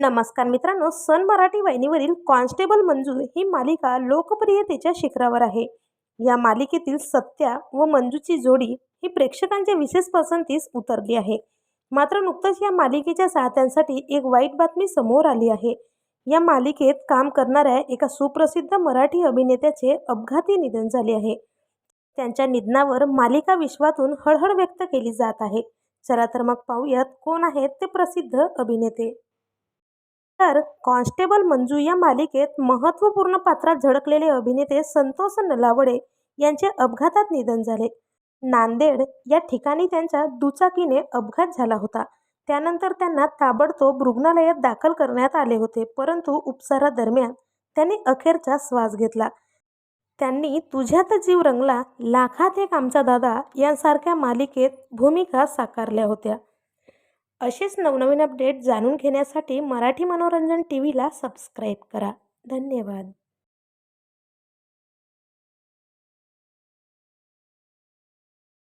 नमस्कार मित्रांनो सन मराठी वाहिनीवरील कॉन्स्टेबल मंजू ही मालिका लोकप्रियतेच्या शिखरावर आहे. या मालिकेतील सत्या व मंजूची जोडी ही प्रेक्षकांच्या विशेष पसंतीस उतरली आहे. मात्र नुकतंच या मालिकेच्या चाहत्यांसाठी एक वाईट बातमी समोर आली आहे. या मालिकेत काम करणाऱ्या एका सुप्रसिद्ध मराठी अभिनेत्याचे अपघाती निधन झाले आहे. त्यांच्या निधनावर मालिका विश्वातून हळहळ व्यक्त केली जात आहे. चला तर मग पाहूयात कोण आहेत ते प्रसिद्ध अभिनेते. तर कॉन्स्टेबल मंजू या मालिकेत महत्त्वपूर्ण पात्रात झळकलेले अभिनेते संतोष नलावडे यांचे अपघातात निधन झाले. नांदेड या ठिकाणी त्यांच्या दुचाकीने अपघात झाला होता. त्यानंतर त्यांना ताबडतोब रुग्णालयात दाखल करण्यात आले होते परंतु उपचारादरम्यान त्यांनी अखेरचा श्वास घेतला. त्यांनी तुझ्यात जीव रंगला लाखात एक आमचा दादा यांसारख्या मालिकेत भूमिका साकारल्या होत्या. असेच नवनवीन अपडेट जाणून घेण्यासाठी मराठी मनोरंजन टी व्हीला सबस्क्राईब करा. धन्यवाद.